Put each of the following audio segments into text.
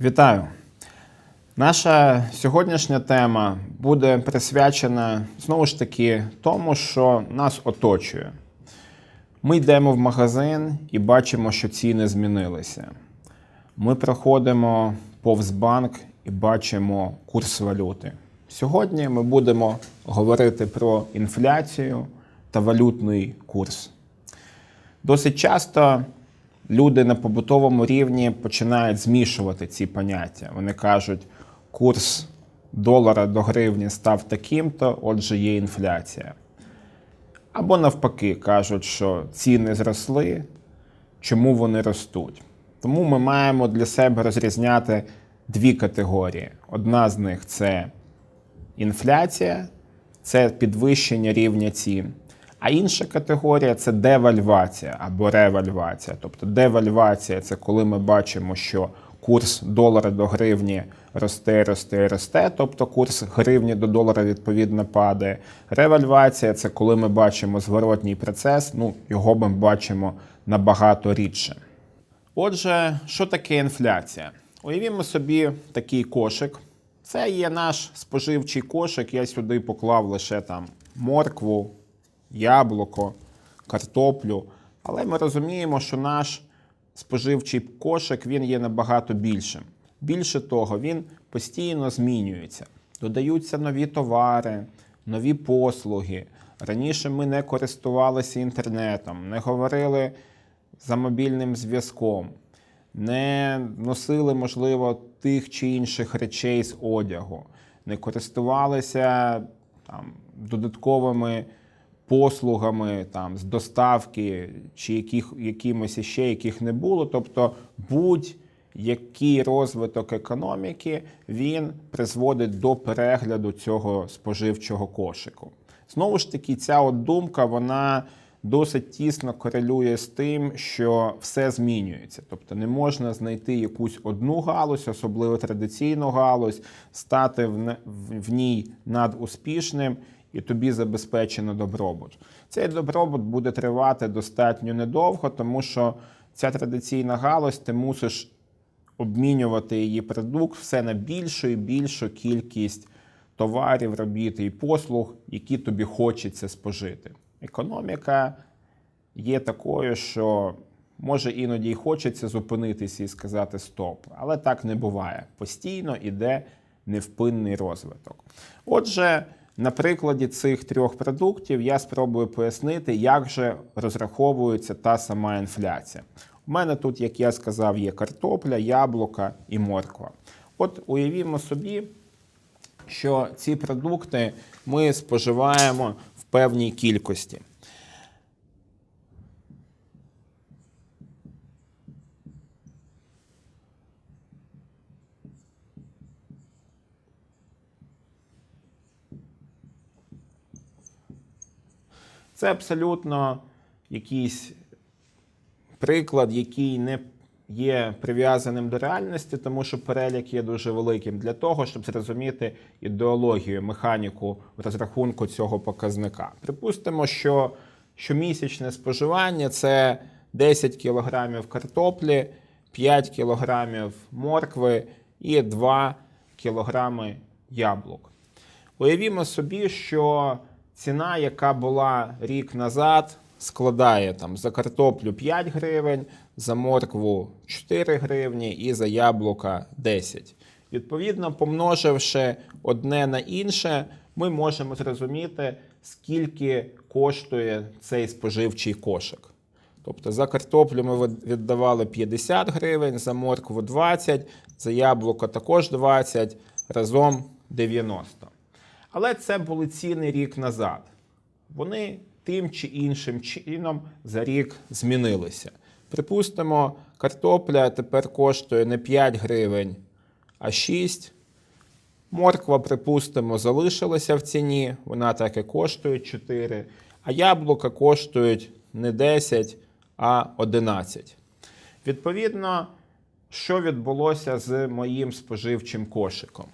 Вітаю! Наша сьогоднішня тема буде присвячена знову ж таки тому, що нас оточує. Ми йдемо в магазин і бачимо, що ціни змінилися. Ми проходимо повз банк і бачимо курс валюти. Сьогодні ми будемо говорити про інфляцію та валютний курс. Досить часто люди на побутовому рівні починають змішувати ці поняття. Вони кажуть, курс долара до гривні став таким-то, отже, є інфляція. Або навпаки, кажуть, що ціни зросли, чому вони ростуть. Тому ми маємо для себе розрізняти дві категорії. Одна з них це інфляція, це підвищення рівня цін. А інша категорія це девальвація або ревальвація. Тобто девальвація це коли ми бачимо, що курс долара до гривні росте, росте, росте, тобто курс гривні до долара відповідно падає. Ревальвація це коли ми бачимо зворотній процес, ну його ми бачимо набагато рідше. Отже, що таке інфляція? Уявімо собі такий кошик. Це є наш споживчий кошик. Я сюди поклав лише там моркву, яблуко, картоплю. Але ми розуміємо, що наш споживчий кошик він є набагато більшим. Більше того, він постійно змінюється. Додаються нові товари, нові послуги. Раніше ми не користувалися інтернетом, не говорили за мобільним зв'язком, не носили, можливо, тих чи інших речей з одягу, не користувалися там, додатковими послугами там, з доставки чи яких, якимось іще, яких не було. Тобто будь-який розвиток економіки він призводить до перегляду цього споживчого кошику. Знову ж таки, ця от думка, вона досить тісно корелює з тим, що все змінюється. Тобто не можна знайти якусь одну галузь, особливо традиційну галузь, стати в ній надуспішним і тобі забезпечено добробут. Цей добробут буде тривати достатньо недовго, тому що ця традиційна галузь ти мусиш обмінювати її продукт все на більшу і більшу кількість товарів, робіт і послуг, які тобі хочеться спожити. Економіка є такою, що може іноді й хочеться зупинитися і сказати стоп, але так не буває. Постійно іде невпинний розвиток. Отже, на прикладі цих трьох продуктів я спробую пояснити, як же розраховується та сама інфляція. У мене тут, як я сказав, є картопля, яблука і морква. От уявімо собі, що ці продукти ми споживаємо в певній кількості. Це абсолютно якийсь приклад, який не є прив'язаним до реальності, тому що перелік є дуже великим для того, щоб зрозуміти ідеологію, механіку розрахунку цього показника. Припустимо, що щомісячне споживання це 10 кг картоплі, 5 кг моркви і 2 кг яблук. Уявімо собі, що ціна, яка була рік назад, складає там за картоплю 5 гривень, за моркву 4 гривні і за яблука 10. Відповідно, помноживши одне на інше, ми можемо зрозуміти, скільки коштує цей споживчий кошик. Тобто за картоплю ми віддавали 50 гривень, за моркву 20, за яблуко також 20, разом 90. Але це були ціни рік назад. Вони тим чи іншим чином за рік змінилися. Припустимо, картопля тепер коштує не 5 гривень, а 6. Морква, припустимо, залишилася в ціні, вона так і коштує 4. А яблука коштують не 10, а 11. Відповідно, що відбулося з моїм споживчим кошиком?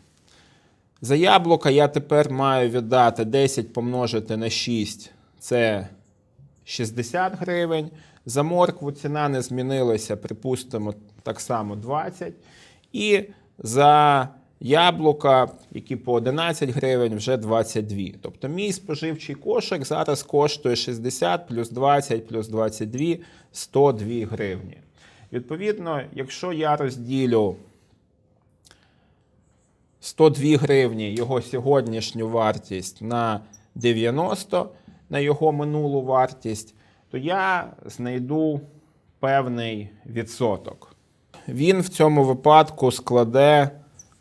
За яблука я тепер маю віддати 10 помножити на 6 це 60 гривень. За моркву ціна не змінилася, припустимо, так само 20. І за яблука, які по 11 гривень, вже 22. Тобто мій споживчий кошик зараз коштує 60 плюс 20 плюс 22 102 гривні. Відповідно, якщо я розділю 102 гривні його сьогоднішню вартість на 90 на його минулу вартість, то я знайду певний відсоток. Він в цьому випадку складе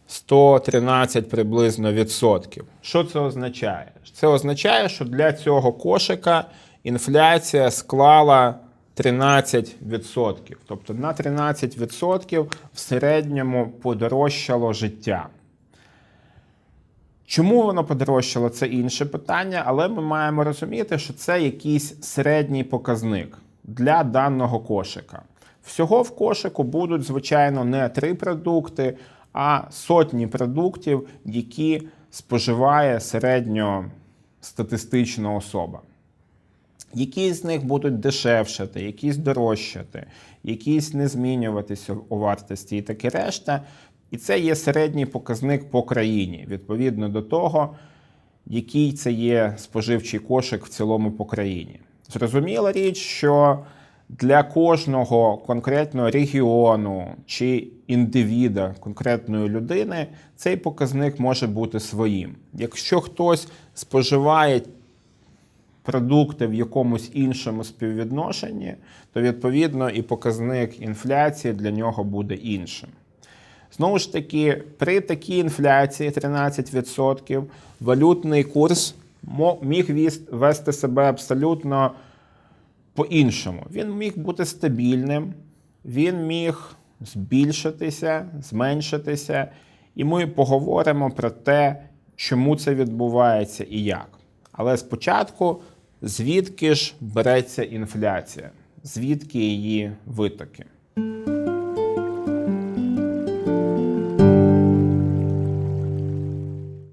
113 приблизно відсотків. Що це означає? Це означає, що для цього кошика інфляція склала 13%. Тобто на 13% в середньому подорожчало життя. Чому воно подорожчало, це інше питання, але ми маємо розуміти, що це якийсь середній показник для даного кошика. Всього в кошику будуть, звичайно, не три продукти, а сотні продуктів, які споживає середньостатистична особа. Якісь з них будуть дешевшати, якісь дорожчати, якісь не змінюватися у вартості і таке решта. І це є середній показник по країні, відповідно до того, який це є споживчий кошик в цілому по країні. Зрозуміла річ, що для кожного конкретного регіону чи індивіда, конкретної людини, цей показник може бути своїм. Якщо хтось споживає продукти в якомусь іншому співвідношенні, то відповідно і показник інфляції для нього буде іншим. Знову ж таки, при такій інфляції 13% валютний курс міг вести себе абсолютно по-іншому. Він міг бути стабільним, він міг збільшитися, зменшитися, і ми поговоримо про те, чому це відбувається і як. Але спочатку, звідки ж береться інфляція, звідки її витоки?